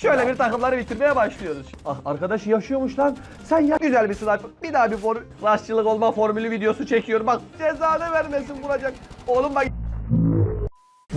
Şöyle bir takımları bitirmeye başlıyoruz. Ah arkadaş yaşıyormuş lan. Sen ya güzel bir sniper. Bir daha bir for rushçılık olma formülü videosu çekiyorum. Bak cezanı vermesin vuracak. Oğlum bak.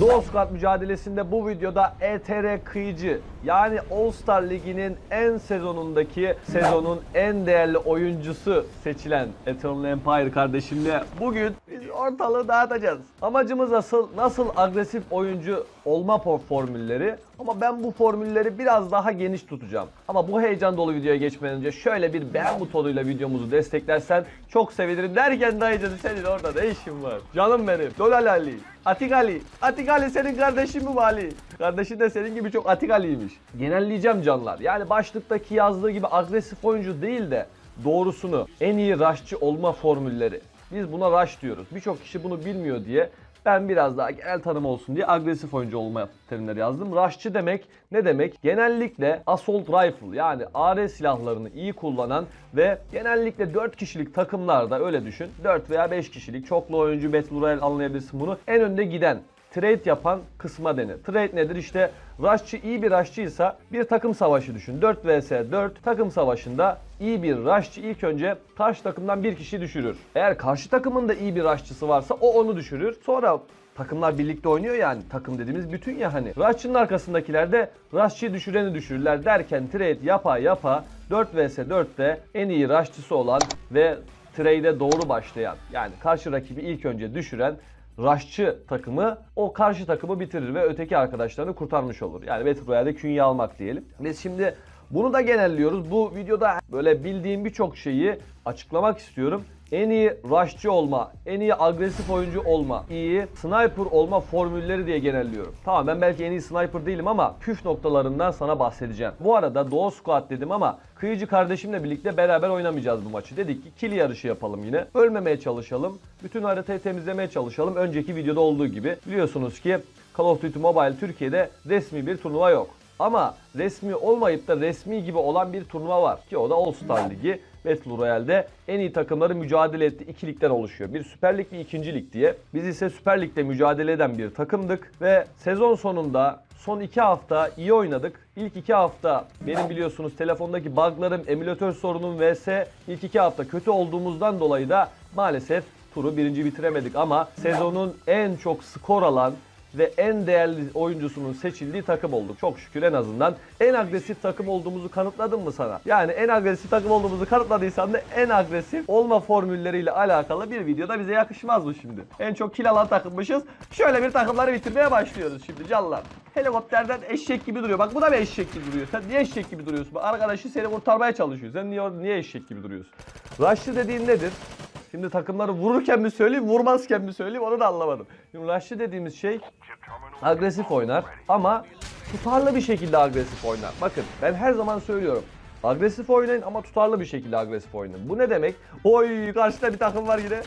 Doğu Squad mücadelesinde bu videoda ETR Kıyıcı yani All Star Ligi'nin en sezonundaki sezonun en değerli oyuncusu seçilen Eternal Empire kardeşimle bugün biz ortalığı dağıtacağız. Amacımız asıl nasıl agresif oyuncu olma formülleri ama ben bu formülleri biraz daha geniş tutacağım. Ama bu heyecan dolu videoya geçmeden önce şöyle bir beğen butonuyla videomuzu desteklersen çok sevinirim derken dayıcım senin orada ne işin var? Canım benim. Dolal Ali. Atik Ali. Atik Ali senin kardeşin mi Ali? Kardeşin de senin gibi çok Atik Ali'ymiş. Genelleyeceğim canlar. Yani başlıktaki yazdığı gibi agresif oyuncu değil de doğrusunu en iyi rushçı olma formülleri. Biz buna rush diyoruz. Birçok kişi bunu bilmiyor diye ben biraz daha genel tanım olsun diye agresif oyuncu olma terimleri yazdım. Rushçı demek ne demek? Genellikle assault rifle yani AR silahlarını iyi kullanan ve genellikle 4 kişilik takımlarda öyle düşün. 4 veya 5 kişilik çoklu oyuncu Battle Royale anlayabilirsin bunu. En önde giden trade yapan kısma denir. Trade nedir? İşte rushçı iyi bir rushçıysa bir takım savaşı düşün. 4 vs 4 takım savaşında iyi bir rushçı ilk önce karşı takımdan bir kişi düşürür. Eğer karşı takımın da iyi bir rushçısı varsa o onu düşürür. Sonra takımlar birlikte oynuyor yani takım dediğimiz bütün ya hani. Rushçının arkasındakiler de rushçıyı düşüreni düşürürler derken trade yapa yapa 4 vs 4'te en iyi rushçısı olan ve trade'e doğru başlayan yani karşı rakibi ilk önce düşüren Rushçı takımı o karşı takımı bitirir ve öteki arkadaşlarını kurtarmış olur. Yani Battle Royale'de künye almak diyelim. Biz şimdi bunu da genelliyoruz. Bu videoda böyle bildiğim birçok şeyi açıklamak istiyorum. En iyi rushçı olma, en iyi agresif oyuncu olma, iyi sniper olma formülleri diye genelliyorum. Tamam ben belki en iyi sniper değilim ama püf noktalarından sana bahsedeceğim. Bu arada Doğu Squad dedim ama Kıyıcı kardeşimle birlikte beraber oynamayacağız bu maçı. Dedik ki kill yarışı yapalım yine. Ölmemeye çalışalım. Bütün haritayı temizlemeye çalışalım. Önceki videoda olduğu gibi. Biliyorsunuz ki Call of Duty Mobile Türkiye'de resmi bir turnuva yok. Ama resmi olmayıp da resmi gibi olan bir turnuva var ki o da All Star Ligi. Battle Royale'de en iyi takımları mücadele etti. iki ligden oluşuyor. Bir Süper Lig bir ikinci lig diye. Biz ise Süper Lig'de mücadele eden bir takımdık ve sezon sonunda son iki hafta iyi oynadık. İlk iki hafta benim biliyorsunuz telefondaki buglarım, emülatör sorunum vs ilk iki hafta kötü olduğumuzdan dolayı da maalesef turu birinci bitiremedik ama sezonun en çok skor alan ve en değerli oyuncusunun seçildiği takım olduk. Çok şükür en azından en agresif takım olduğumuzu kanıtladım mı sana? Yani en agresif takım olduğumuzu kanıtladıysan da en agresif olma formülleriyle alakalı bir videoda bize yakışmaz mı şimdi? En çok kill alan takımmışız. Şöyle bir takımları bitirmeye başlıyoruz şimdi canlar. Helikopterden eşek gibi duruyor. Bak bu da bir eşek gibi duruyor. Sen niye eşek gibi duruyorsun? Arkadaşı seni kurtarmaya çalışıyor. Sen niye, niye eşek gibi duruyorsun? Rush'lı dediğin nedir? Şimdi takımları vururken mi söyleyeyim, vurmazken mi söyleyeyim onu da anlamadım. Şimdi rush'lı dediğimiz şey agresif oynar ama tutarlı bir şekilde agresif oynar. Bakın ben her zaman söylüyorum. Agresif oynayın ama tutarlı bir şekilde agresif oynayın. Bu ne demek? Oy karşıda bir takım var yine.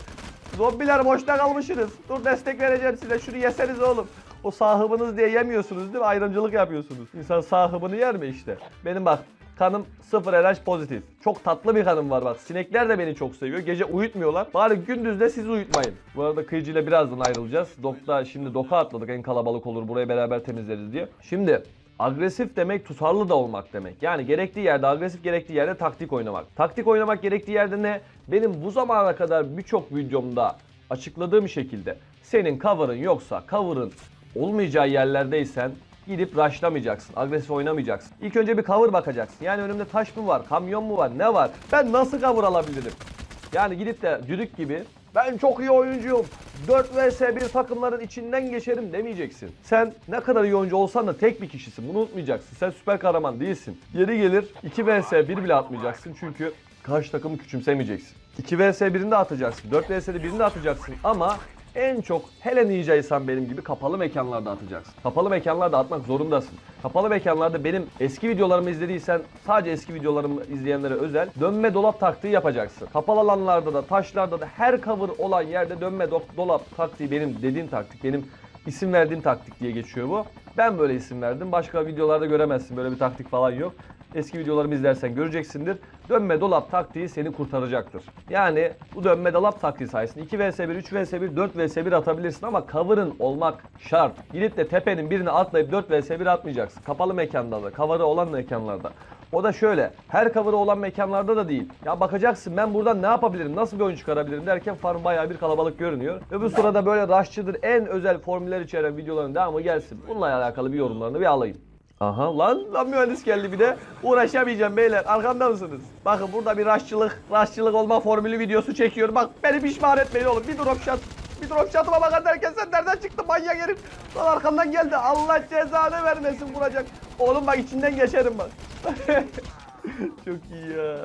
Zombiler boşta kalmışsınız. Dur destek vereceğim size. Şunu yeseniz oğlum. O sahibiniz diye yemiyorsunuz değil mi? Ayrımcılık yapıyorsunuz. İnsan sahibini yer mi işte? Benim bak kanım 0 RH pozitif. Çok tatlı bir kanım var bak. Sinekler de beni çok seviyor. Gece uyutmuyorlar. Bari gündüz de siz uyutmayın. Bu arada kıyıcıyla birazdan ayrılacağız. Dokta şimdi doka atladık. En kalabalık olur. Burayı beraber temizleriz diye. Şimdi Agresif demek tutarlı da olmak demek. Yani gerektiği yerde agresif gerektiği yerde taktik oynamak. Taktik oynamak gerektiği yerde ne? Benim bu zamana kadar birçok videomda açıkladığım şekilde senin cover'ın yoksa cover'ın olmayacağı yerlerdeysen gidip rushlamayacaksın. Agresif oynamayacaksın. İlk önce bir cover bakacaksın. Yani önümde taş mı var, kamyon mu var, ne var? Ben nasıl cover alabilirim? Yani gidip de düdük gibi ben çok iyi oyuncuyum. 4 vs 1 takımların içinden geçerim demeyeceksin. Sen ne kadar iyi oyuncu olsan da tek bir kişisin. Bunu unutmayacaksın. Sen süper kahraman değilsin. Yeri gelir 2 vs 1 bile atmayacaksın. Çünkü karşı takımı küçümsemeyeceksin. 2 vs 1'ini de atacaksın. 4 vs'de birini de atacaksın. Ama en çok hele ninjaysan benim gibi kapalı mekanlarda atacaksın. Kapalı mekanlarda atmak zorundasın. Kapalı mekanlarda benim eski videolarımı izlediysen sadece eski videolarımı izleyenlere özel dönme dolap taktiği yapacaksın. Kapalı alanlarda da taşlarda da her cover olan yerde dönme do- dolap taktiği benim dediğim taktik benim isim verdiğim taktik diye geçiyor bu. Ben böyle isim verdim. Başka videolarda göremezsin. Böyle bir taktik falan yok. Eski videolarımı izlersen göreceksindir. Dönme dolap taktiği seni kurtaracaktır. Yani bu dönme dolap taktiği sayesinde 2 vs 1, 3 vs 1, 4 vs 1 atabilirsin ama cover'ın olmak şart. Gidip de tepenin birine atlayıp 4 vs 1 atmayacaksın. Kapalı mekanlarda, cover'ı olan mekanlarda. O da şöyle, her cover'ı olan mekanlarda da değil. Ya bakacaksın ben buradan ne yapabilirim, nasıl bir oyun çıkarabilirim derken farm bayağı bir kalabalık görünüyor. Bu sırada böyle rushçıdır en özel formüller içeren videoların devamı gelsin. Bununla alakalı bir yorumlarını bir alayım. Aha lan lan mühendis geldi bir de. Uğraşamayacağım beyler. Arkamda mısınız? Bakın burada bir raşçılık, raşçılık olma formülü videosu çekiyorum. Bak beni pişman etmeyin oğlum. Bir drop shot. Bir drop shot'ıma bakar derken sen nereden çıktın manyak herif? Lan arkamdan geldi. Allah cezanı vermesin vuracak. Oğlum bak içinden geçerim bak. Çok iyi ya.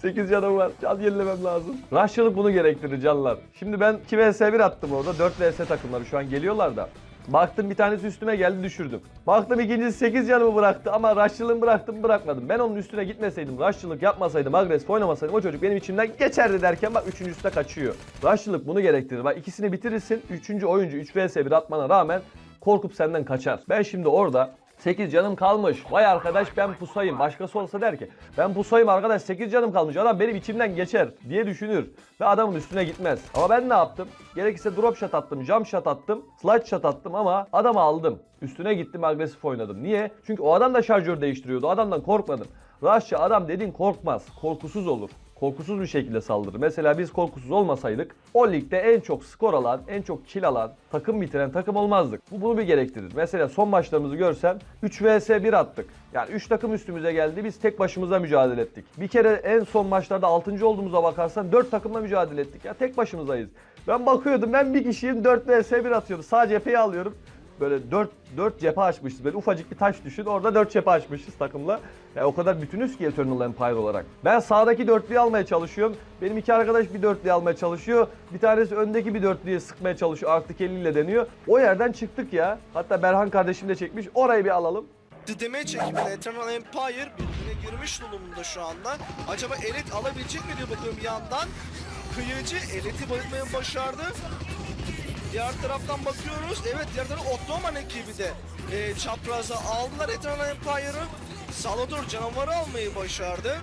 8 canım var. Can yenilemem lazım. Rushçılık bunu gerektirir canlar. Şimdi ben 2 vs 1 attım orada. 4 vs takımları şu an geliyorlar da. Baktım bir tanesi üstüme geldi düşürdüm. Baktım ikincisi 8 canımı bıraktı ama rushçılığımı bıraktım bırakmadım. Ben onun üstüne gitmeseydim, rushçılık yapmasaydım, agresif oynamasaydım o çocuk benim içimden geçerdi derken bak üçüncüsü de kaçıyor. Rushçılık bunu gerektirir. Bak ikisini bitirirsin. Üçüncü oyuncu 3 vs 1 atmana rağmen korkup senden kaçar. Ben şimdi orada 8 canım kalmış. Vay arkadaş ben pusayım. Başkası olsa der ki ben pusayım arkadaş 8 canım kalmış. Adam benim içimden geçer diye düşünür. Ve adamın üstüne gitmez. Ama ben ne yaptım? Gerekirse drop shot attım, jump shot attım, slide shot attım ama adamı aldım. Üstüne gittim agresif oynadım. Niye? Çünkü o adam da şarjör değiştiriyordu. O adamdan korkmadım. Rush'ça adam dediğin korkmaz. Korkusuz olur korkusuz bir şekilde saldırır. Mesela biz korkusuz olmasaydık o ligde en çok skor alan, en çok kill alan, takım bitiren takım olmazdık. Bu bunu bir gerektirir. Mesela son maçlarımızı görsen 3 vs 1 attık. Yani 3 takım üstümüze geldi. Biz tek başımıza mücadele ettik. Bir kere en son maçlarda 6. olduğumuza bakarsan 4 takımla mücadele ettik. Ya tek başımızayız. Ben bakıyordum ben bir kişiyim 4 vs 1 atıyorum. Sağ cepheyi alıyorum böyle 4 4 cephe açmışız. Böyle ufacık bir taş düşün. Orada 4 cephe açmışız takımla. Yani o kadar bütünüz ki Eternal Empire olarak. Ben sağdaki dörtlüyü almaya çalışıyorum. Benim iki arkadaş bir dörtlüyü almaya çalışıyor. Bir tanesi öndeki bir dörtlüyü sıkmaya çalışıyor. Artık eliyle deniyor. O yerden çıktık ya. Hatta Berhan kardeşim de çekmiş. Orayı bir alalım. Dideme ekibine Eternal Empire birbirine girmiş durumda şu anda. Acaba elit alabilecek mi diye bakıyorum yandan. Kıyıcı eliti bayılmayı başardı. Diğer taraftan bakıyoruz. Evet diğer taraftan Ottoman ekibi de e, çapraza aldılar Eternal Empire'ı. Salvador canavarı almayı başardı.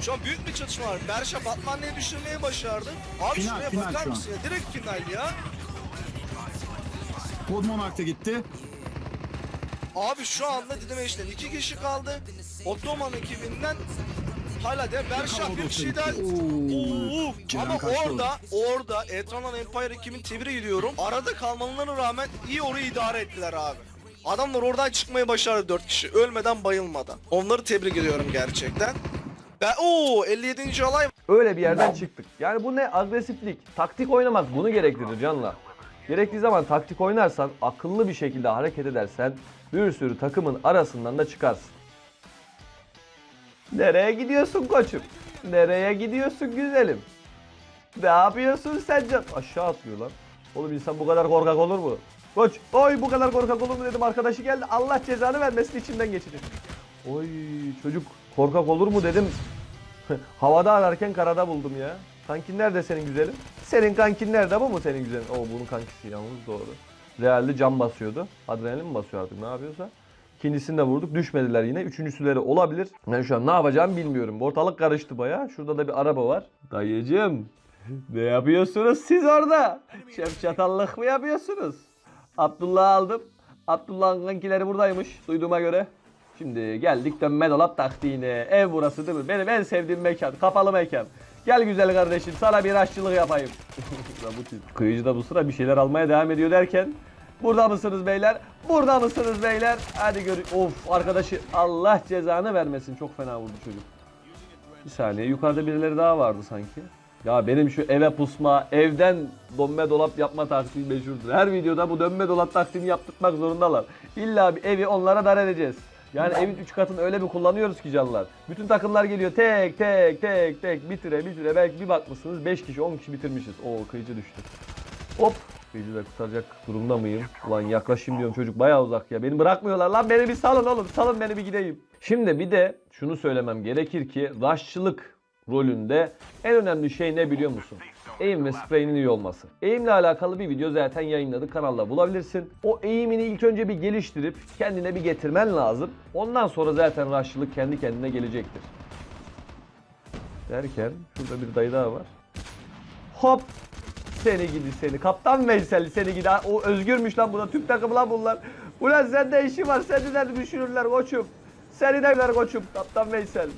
Şu an büyük bir çatışma var. Berşa Batman'ı düşürmeyi başardı. Abi Final, şuraya final bakar mısın ya? Direkt final ya. Kod Monarch da gitti. Abi şu anda Didem Eş'ten iki kişi kaldı. Ottoman ekibinden hala de Berşah bir kişi daha. Oo, Ama orada orada Eternal Empire ekibini tebrik ediyorum. Arada kalmalarına rağmen iyi orayı idare ettiler abi. Adamlar oradan çıkmayı başardı 4 kişi. Ölmeden bayılmadan. Onları tebrik ediyorum gerçekten. Ben o 57. olay Öyle bir yerden çıktık. Yani bu ne? Agresiflik. Taktik oynamak bunu gerektirir canlar. Gerektiği zaman taktik oynarsan, akıllı bir şekilde hareket edersen bir sürü takımın arasından da çıkarsın. Nereye gidiyorsun koçum? Nereye gidiyorsun güzelim? Ne yapıyorsun sen can? Aşağı atlıyor lan. Oğlum insan bu kadar korkak olur mu? Koç, oy bu kadar korkak olur mu dedim arkadaşı geldi. Allah cezanı vermesin içimden geçecek. Oy çocuk korkak olur mu dedim. Havada ararken karada buldum ya. Kankin nerede senin güzelin? Senin kankin nerede bu mu senin güzelin? Oo bunun kankisi yalnız doğru. Realde cam basıyordu. Adrenalin mi basıyor artık ne yapıyorsa. İkincisini de vurduk. Düşmediler yine. Üçüncüsüleri olabilir. Ben şu an ne yapacağımı bilmiyorum. Ortalık karıştı baya. Şurada da bir araba var. Dayıcım. Ne yapıyorsunuz siz orada? Şef çatallık mı yapıyorsunuz? Abdullah aldım. Abdullah'ın kankileri buradaymış duyduğuma göre. Şimdi geldik dönme dolap taktiğine. Ev burası değil mi? Benim en sevdiğim mekan. Kapalı mekan. Gel güzel kardeşim sana bir aşçılık yapayım. Kıyıcı da bu sıra bir şeyler almaya devam ediyor derken. Burada mısınız beyler? Burada mısınız beyler? Hadi gör. Of arkadaşı Allah cezanı vermesin. Çok fena vurdu çocuk. Bir saniye yukarıda birileri daha vardı sanki. Ya benim şu eve pusma, evden dönme dolap yapma taktiği meşhurdur. Her videoda bu dönme dolap taktiğini yaptırmak zorundalar. İlla bir evi onlara dar edeceğiz. Yani evin 3 katını öyle bir kullanıyoruz ki canlar. Bütün takımlar geliyor tek tek tek tek bitire bitire belki bir bakmışsınız 5 kişi 10 kişi bitirmişiz. Oo kıyıcı düştü. Hop. Kıyıcı da kurtaracak durumda mıyım? Ulan yaklaşayım diyorum çocuk bayağı uzak ya. Beni bırakmıyorlar lan beni bir salın oğlum. Salın beni bir gideyim. Şimdi bir de şunu söylemem gerekir ki rushçılık rolünde en önemli şey ne biliyor musun? Eğim ve spreyinin iyi olması. Eğimle alakalı bir video zaten yayınladık kanalda bulabilirsin. O eğimini ilk önce bir geliştirip kendine bir getirmen lazım. Ondan sonra zaten rushçılık kendi kendine gelecektir. Derken şurada bir dayı daha var. Hop seni gidi seni. Kaptan Veysel seni gidi. O özgürmüş lan bu da Türk takımı lan bunlar. Ulan sende işi var. Seni de düşürürler koçum. Seni de ver koçum. Kaptan Veysel.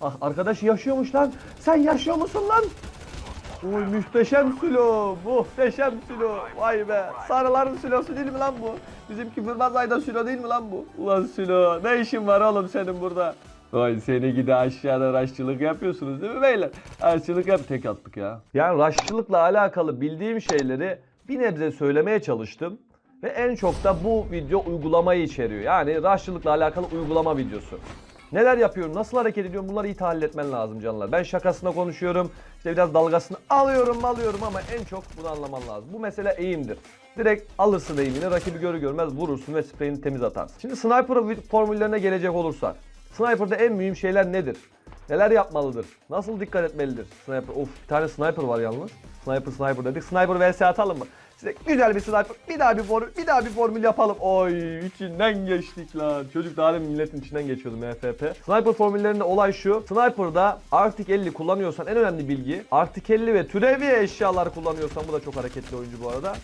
Ah arkadaş yaşıyormuş lan. Sen yaşıyor musun lan? Oy muhteşem silo. Muhteşem silo. Vay be. Sarıların silosu değil mi lan bu? Bizimki Fırmaz Ayda silo değil mi lan bu? Ulan silo. Ne işin var oğlum senin burada? Vay seni gidi aşağıda raşçılık yapıyorsunuz değil mi beyler? Raşçılık yap tek attık ya. Yani raşçılıkla alakalı bildiğim şeyleri bir nebze söylemeye çalıştım. Ve en çok da bu video uygulamayı içeriyor. Yani raşçılıkla alakalı uygulama videosu. Neler yapıyorum, nasıl hareket ediyorum bunları iyi tahlil etmen lazım canlar. Ben şakasına konuşuyorum, işte biraz dalgasını alıyorum alıyorum ama en çok bunu anlaman lazım. Bu mesele eğimdir. Direkt alırsın eğimini, rakibi görür görmez vurursun ve spreyini temiz atarsın. Şimdi sniper formüllerine gelecek olursak. Sniper'da en mühim şeyler nedir? Neler yapmalıdır? Nasıl dikkat etmelidir? Sniper, of bir tane sniper var yalnız. Sniper sniper dedik. Sniper vs atalım mı? Size güzel bir sniper. Bir daha bir formül, bir daha bir formül yapalım. Oy içinden geçtik lan. Çocuk daha demin milletin içinden geçiyordu MFP. Sniper formüllerinde olay şu. Sniper'da Arctic 50 kullanıyorsan en önemli bilgi Arctic 50 ve türevi eşyalar kullanıyorsan bu da çok hareketli oyuncu bu arada.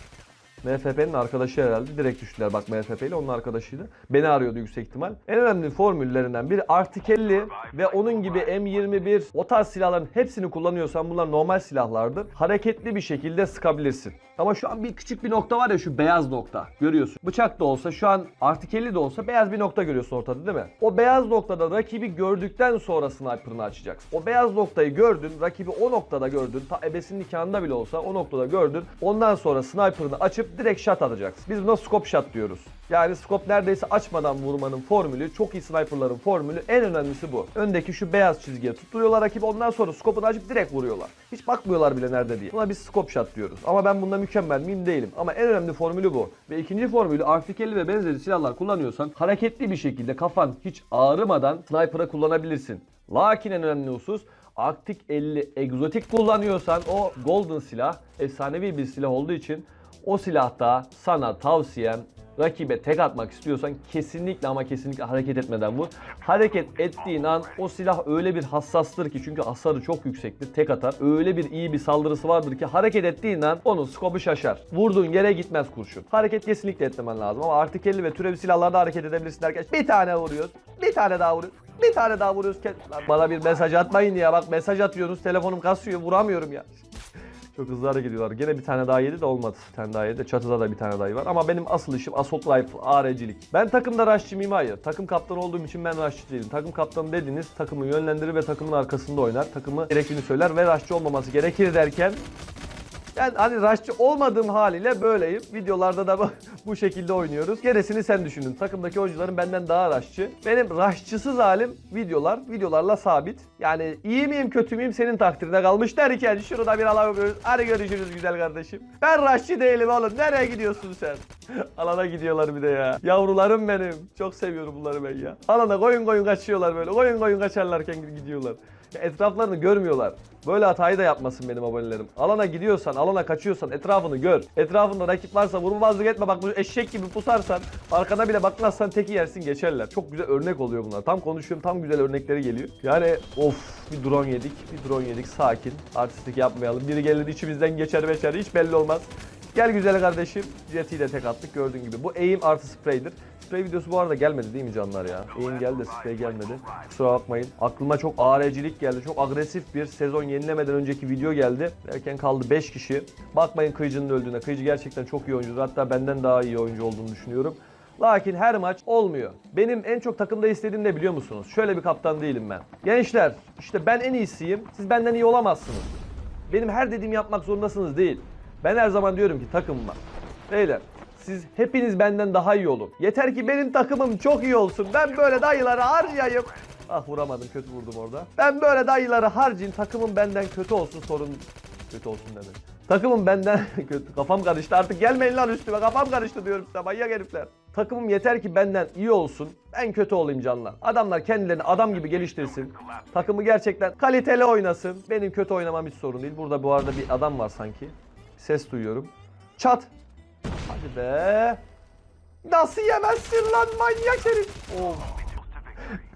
MFP'nin arkadaşı herhalde. Direkt düştüler bak MFP ile onun arkadaşıydı. Beni arıyordu yüksek ihtimal. En önemli formüllerinden biri Arctic 50 ve onun gibi M21 o tarz silahların hepsini kullanıyorsan bunlar normal silahlardır. Hareketli bir şekilde sıkabilirsin. Ama şu an bir küçük bir nokta var ya şu beyaz nokta. Görüyorsun. Bıçak da olsa şu an Arctic 50 de olsa beyaz bir nokta görüyorsun ortada değil mi? O beyaz noktada rakibi gördükten sonra sniper'ını açacaksın. O beyaz noktayı gördün, rakibi o noktada gördün. Ta ebesinin nikahında bile olsa o noktada gördün. Ondan sonra sniper'ını açıp direkt shot atacaksın. Biz buna scope shot diyoruz. Yani scope neredeyse açmadan vurmanın formülü, çok iyi sniperların formülü en önemlisi bu. Öndeki şu beyaz çizgiye tutturuyorlar rakibi ondan sonra scope'unu açıp direkt vuruyorlar. Hiç bakmıyorlar bile nerede diye. Buna biz scope shot diyoruz. Ama ben bunda mükemmel miyim değilim. Ama en önemli formülü bu. Ve ikinci formülü 50 ve benzeri silahlar kullanıyorsan hareketli bir şekilde kafan hiç ağrımadan sniper'a kullanabilirsin. Lakin en önemli husus Arctic 50 egzotik kullanıyorsan o golden silah efsanevi bir silah olduğu için o silahta sana tavsiyem rakibe tek atmak istiyorsan kesinlikle ama kesinlikle hareket etmeden vur. Hareket ettiğin an o silah öyle bir hassastır ki çünkü hasarı çok yüksektir tek atar. Öyle bir iyi bir saldırısı vardır ki hareket ettiğin an onun skobu şaşar. Vurduğun yere gitmez kurşun. Hareket kesinlikle etmemen lazım ama artık 50 ve türevi silahlarda hareket edebilirsin derken bir tane vuruyoruz. Bir tane daha vuruyoruz. Bir tane daha vuruyoruz. Bana bir mesaj atmayın ya bak mesaj atıyorsunuz telefonum kasıyor vuramıyorum ya. Çok hızlı hareket ediyorlar. Gene bir tane daha yedi de olmadı. Bir tane daha yedi de çatıda da bir tane daha var. Ama benim asıl işim assault rifle, AR'cilik. Ben takımda rushçı mıyım? Hayır. Takım kaptanı olduğum için ben rushçı değilim. Takım kaptanı dediğiniz takımı yönlendirir ve takımın arkasında oynar. Takımı gerektiğini söyler ve rushçı olmaması gerekir derken ben hani rushçı olmadığım haliyle böyleyim. Videolarda da bu- şekilde oynuyoruz. Gerisini sen düşünün. Takımdaki oyuncuların benden daha rushçı. Benim rushçısız halim videolar. Videolarla sabit. Yani iyi miyim kötü müyüm senin takdirine kalmış derken şurada bir alana görüyoruz. Hadi görüşürüz güzel kardeşim. Ben rushçı değilim oğlum. Nereye gidiyorsun sen? Alana gidiyorlar bir de ya. Yavrularım benim. Çok seviyorum bunları ben ya. Alana koyun koyun kaçıyorlar böyle. Koyun koyun kaçarlarken gidiyorlar. Etraflarını görmüyorlar. Böyle hatayı da yapmasın benim abonelerim. Alana gidiyorsan, alana kaçıyorsan etrafını gör. Etrafında rakip varsa vurmazlık etme. Bak bu eşek gibi pusarsan, arkana bile bakmazsan teki yersin geçerler. Çok güzel örnek oluyor bunlar. Tam konuşuyorum, tam güzel örnekleri geliyor. Yani of bir drone yedik, bir drone yedik. Sakin, artistik yapmayalım. Biri gelir içimizden geçer beşer hiç belli olmaz. Gel güzel kardeşim. Jet'i de tek attık gördüğün gibi. Bu aim artı spray'dir. Spray videosu bu arada gelmedi değil mi canlar ya? Aim geldi de spray gelmedi. Kusura bakmayın. Aklıma çok AR'cilik geldi. Çok agresif bir sezon yenilemeden önceki video geldi. Derken kaldı 5 kişi. Bakmayın Kıyıcı'nın öldüğüne. Kıyıcı gerçekten çok iyi oyuncudur. Hatta benden daha iyi oyuncu olduğunu düşünüyorum. Lakin her maç olmuyor. Benim en çok takımda istediğim ne biliyor musunuz? Şöyle bir kaptan değilim ben. Gençler işte ben en iyisiyim. Siz benden iyi olamazsınız. Benim her dediğimi yapmak zorundasınız değil. Ben her zaman diyorum ki takımıma. Beyler siz hepiniz benden daha iyi olun. Yeter ki benim takımım çok iyi olsun. Ben böyle dayıları harcayayım. Ah vuramadım kötü vurdum orada. Ben böyle dayıları harcayayım takımım benden kötü olsun sorun. Kötü olsun demek. Takımım benden kötü. Kafam karıştı artık gelmeyin lan üstüme kafam karıştı diyorum size manyak herifler. Takımım yeter ki benden iyi olsun. Ben kötü olayım canlar. Adamlar kendilerini adam gibi geliştirsin. Takımı gerçekten kaliteli oynasın. Benim kötü oynamam hiç sorun değil. Burada bu arada bir adam var sanki. Ses duyuyorum. Çat. Hadi be. Nasıl yemezsin lan manyak herif. Oh.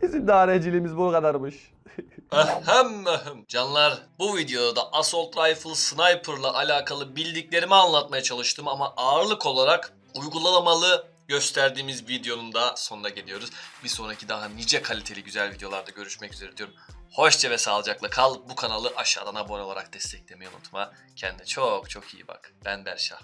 Bizim dareciliğimiz bu kadarmış. Ahem ahem. Canlar bu videoda Assault Rifle Sniper'la alakalı bildiklerimi anlatmaya çalıştım ama ağırlık olarak uygulamalı gösterdiğimiz videonun da sonuna geliyoruz. Bir sonraki daha nice kaliteli güzel videolarda görüşmek üzere diyorum. Hoşça ve sağlıcakla kal. Bu kanalı aşağıdan abone olarak desteklemeyi unutma. Kendine çok çok iyi bak. Ben Berşah.